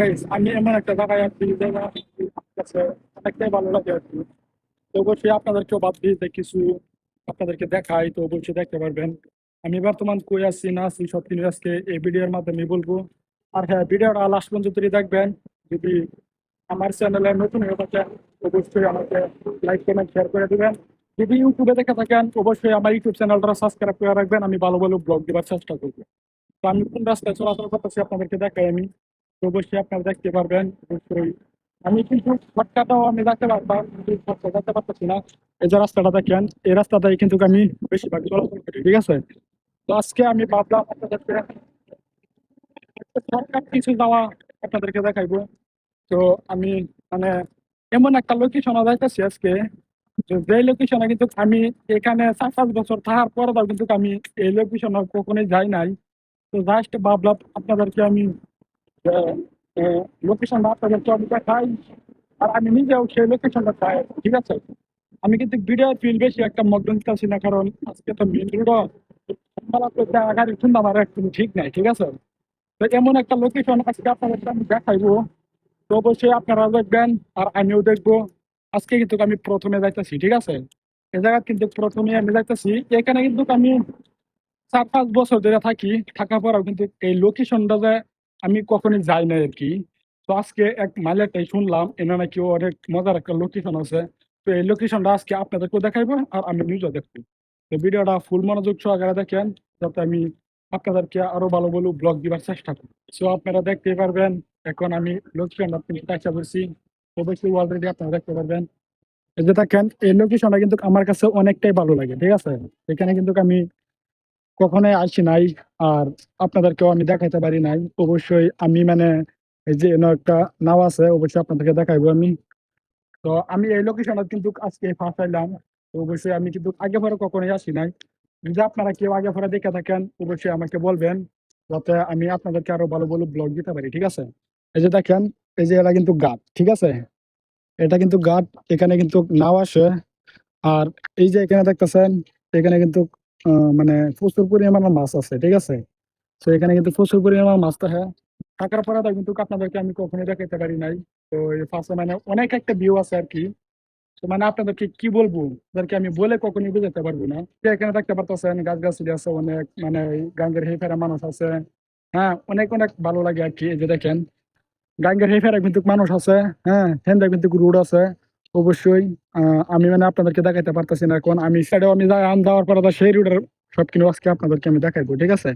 Guys আমি এমন একটা জায়গায় আছি কাছে অনেকটাই ভালো লাগে আর কি। তো অবশ্যই আপনাদেরকেও ভাবছি যে কিছু আপনাদেরকে দেখাই, তো অবশ্যই দেখতে পারবেন। আমি বর্তমান কই আছি, না আছি, সব কিছু আজকে এই ভিডিওর মাধ্যমে বলব। আর হ্যাঁ ভিডিওটা লাস্ট পর্যন্ত দেখবেন, যদি আমার চ্যানেলে নতুন হয়ে থাকেন, অবশ্যই আমাকে লাইক কমেন্ট শেয়ার করে দিবেন। যদি ইউটিউবে দেখে থাকেন, অবশ্যই আমার ইউটিউব চ্যানেলটা সাবস্ক্রাইব করে রাখবেন। আমি ভালো ভালো ব্লগ দেওয়ার চেষ্টা করব। তো আমি কোন রাস্তায় চলাচল করতেছি আপনাদেরকে দেখাই আমি। অবশ্যই আপনারা দেখতে পারবেন, অবশ্যই। আমি কিন্তু শর্টকাটাও আমি পারতাম, কিন্তু পারতেছি না। এই যে রাস্তাটা দেখেন, এই রাস্তাটাই কিন্তু আমি বেশিরভাগ চলাচল করি, ঠিক আছে? তো আজকে আমি ভাবলাম আপনাদেরকে শর্টকাট কিছু যাওয়া আপনাদেরকে তো আমি মানে এমন একটা লোকেশনে যাইতেছি আজকে, যে লোকেশনে কিন্তু আমি এখানে চার পাঁচ বছর থাকার পরেও কিন্তু আমি এই লোকেশনে কখনোই যাই নাই। তো জাস্ট ভাবলাম আপনাদেরকে আমি লোকেশনটা আপনাদেরকে আমি দেখাই। আর আমি নিজেও সেই লোকেশনটা চাই, ঠিক আছে? আমি কিন্তু ভিডিও ফিল বেশি একটা মগ্ন দিতেছি না কারণ আজকে তো মেন রোড গাড়ি শুনতে আমার একদম ঠিক নাই, ঠিক আছে? তো এমন একটা লোকেশন আজকে আপনাদেরকে আমি দেখাইবো। তো অবশ্যই আপনারা দেখবেন, আর আমিও দেখব। আজকে কিন্তু আমি প্রথমে যাইতেছি, ঠিক আছে? এই জায়গা কিন্তু প্রথমে আমি যাইতেছি। এখানে কিন্তু আমি চার পাঁচ বছর ধরে থাকি। থাকার পরেও কিন্তু এই লোকেশনটা যে আমি কখনোই যাই না আর কি। তো আজকে এক মাইলেরটাই শুনলাম, এনে নাকি অনেক মজার একটা লোকেশন আছে। তো এই লোকেশনটা আজকে আপনাদেরকেও দেখাইবো আর আমি নিজেও দেখব। তো ভিডিওটা ফুল মনোযোগ সহকারে দেখেন, যাতে আমি আপনাদেরকে আরও ভালো ভালো ব্লগ দিবার চেষ্টা করি। সো আপনারা দেখতে পারবেন, এখন আমি লোকেশনটা কিন্তু চেষ্টা করছি অবশ্যই অলরেডি আপনারা দেখতে পারবেন। এই যে দেখেন, এই লোকেশনটা কিন্তু আমার কাছে অনেকটাই ভালো লাগে, ঠিক আছে? এখানে কিন্তু আমি কখনোই আসি নাই, আর আপনাদেরকেও আমি দেখাইতে পারি নাই। অবশ্যই আমি মানে এই যে একটা নাও আছে, অবশ্যই আপনাদেরকে দেখাইবো আমি। তো আমি এই লোকেশনে কিন্তু আজকে ফার্স্ট আইলাম। অবশ্যই আমি কিন্তু আগে পরে কখনোই আসি নাই। যদি আপনারা কেউ আগে পরে দেখে থাকেন, অবশ্যই আমাকে বলবেন, যাতে আমি আপনাদেরকে আরও ভালো ভালো ব্লগ দিতে পারি, ঠিক আছে? এই যে দেখেন, এই যে এটা কিন্তু গাছ ঠিক আছে? এটা কিন্তু গাছ এখানে কিন্তু নাও আসে। আর এই যে এখানে দেখতেছেন, এখানে কিন্তু মানে প্রচুর পরিমাণে মাছ আছে, ঠিক আছে? তো এখানে কিন্তু প্রচুর পরিমাণে মাছ থাকে। থাকার পরে তো কিন্তু আপনাদেরকে আমি কখনোই দেখাতে পারি নাই। তো ফার্স্টে মানে অনেক একটা ভিউ আছে আর কি। তো মানে আপনাদেরকে কি বলব? তাদেরকে আমি বলে কখনই বুঝাতে পারব না। তো এখানে দেখতে পারতেছেন গাছ গাছলি আছে অনেক মানে গাঙ্গের হেফেরা মানুষ আছে। হ্যাঁ অনেক অনেক ভালো লাগে আর কি এই যে দেখেন। গাঙ্গের হেফেরা কিন্তু মানুষ আছে হ্যাঁ হেন্দা কিন্তু রোড আছে। অবশ্যই আমি মানে আপনাদেরকে দেখাইতে পারতেছি না এখন। আমি সাইডেও আমি আম যাওয়ার পরে সেই রোডের সব কিছু আজকে আপনাদেরকে আমি দেখাইবো, ঠিক আছে?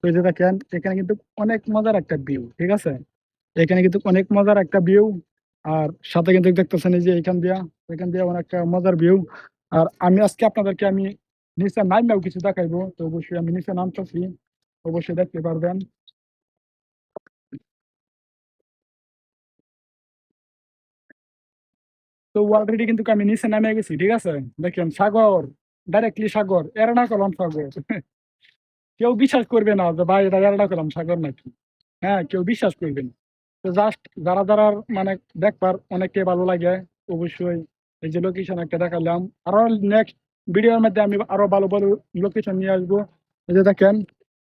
তো যে দেখেন, এখানে কিন্তু অনেক মজার একটা ভিউ ঠিক আছে? এখানে কিন্তু অনেক মজার একটা ভিউ আর সাথে কিন্তু দেখতেছেন যে এখান দিয়া, এখান দিয়ে অনেক একটা মজার ভিউ আর আমি আজকে আপনাদেরকে আমি নিচে নাইমেও কিছু দেখাইবো, তো অবশ্যই আমি নিচে নামতেছি, অবশ্যই দেখতে পারবেন। তো অলরেডি কিন্তু আমি নিচে নামে গেছি, ঠিক আছে? দেখেন সাগর ডাইরেক্টলি সাগর এরানা কলাম সাগর। কেউ বিশ্বাস করবে না যে ভাই এটা এরানা কলাম সাগর নাকি? হ্যাঁ কেউ বিশ্বাস করবে না। তো জাস্ট যারা যারা মানে দেখবার অনেককে ভালো লাগে, অবশ্যই এই যে লোকেশন একটা দেখালাম। আরও নেক্সট ভিডিওর মধ্যে আমি আরও ভালো ভালো লোকেশন নিয়ে আসব। এই যে দেখেন,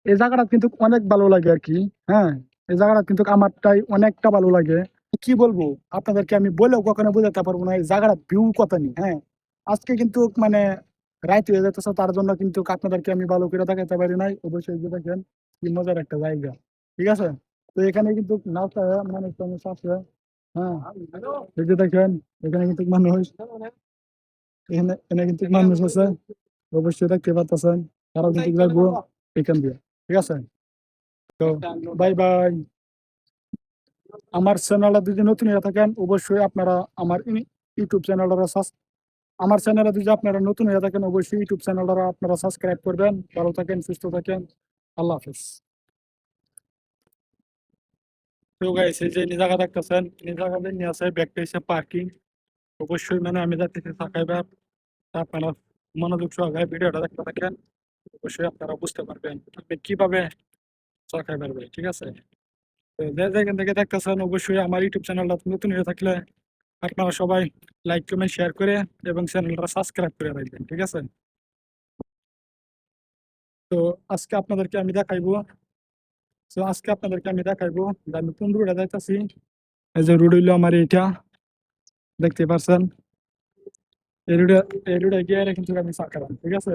এই জায়গাটা কিন্তু অনেক ভালো লাগে আর কি হ্যাঁ? এই জায়গাটা কিন্তু আমারটাই অনেকটা ভালো লাগে। কি বলব? আপনাদেরকে আমি বলেও কখনো বোঝাতে পারব না, এই জায়গাটা ভিউ কত নেই হ্যাঁ? আজকে কিন্তু মানে রাইত হয়ে যেতেছে তার জন্য কিন্তু আপনাদেরকে আমি ভালো করে দেখাতে পারি নাই। অবশ্যই যে দেখেন কি মজার একটা জায়গা, ঠিক আছে? তো এখানে কিন্তু নাচা মানুষ টানুষ আছে হ্যাঁ? এই যে দেখেন, এখানে কিন্তু মানুষ, এখানে এখানে কিন্তু মানুষ আছে, অবশ্যই দেখতে পাচ্ছেন তারাও কিন্তু যাইবো এখান দিয়ে, ঠিক আছে? তো বাই বাই আমার চ্যানেলটা যদি নতুন হয়ে থাকেন, অবশ্যই আপনারা আমার ইউটিউব চ্যানেলটা আমার চ্যানেলে যদি আপনারা নতুন হয়ে থাকেন, অবশ্যই ইউটিউব চ্যানেলটা আপনারা সাবস্ক্রাইব করবেন। ভালো থাকেন, সুস্থ থাকেন। আল্লাহ হাফেজ। ব্যাগটা পার্কিং অবশ্যই মানে আমি আপনারা মনোযোগ ভিডিওটা দেখতে থাকেন, অবশ্যই আপনারা বুঝতে পারবেন। আপনি কীভাবে সাকাইবার ভাই ঠিক আছে? যেখান থেকে দেখতেছেন, অবশ্যই আমার ইউটিউব চ্যানেলটা নতুন হয়ে থাকলে আপনারা সবাই লাইক কমেন্ট শেয়ার করে এবং চ্যানেলটা সাবস্ক্রাইব করে রাখবেন, ঠিক আছে? তো আজকে আপনাদেরকে আমি দেখাইবো, তো আজকে আপনাদেরকে আমি দেখাইবো আমি কোন রুটে যাইতাছি। এই যে রুট হইল আমার এইটা, দেখতে পারছেন? এই রুটে এই রুটে গিয়ে কিন্তু আমি চাকালাম ঠিক আছে?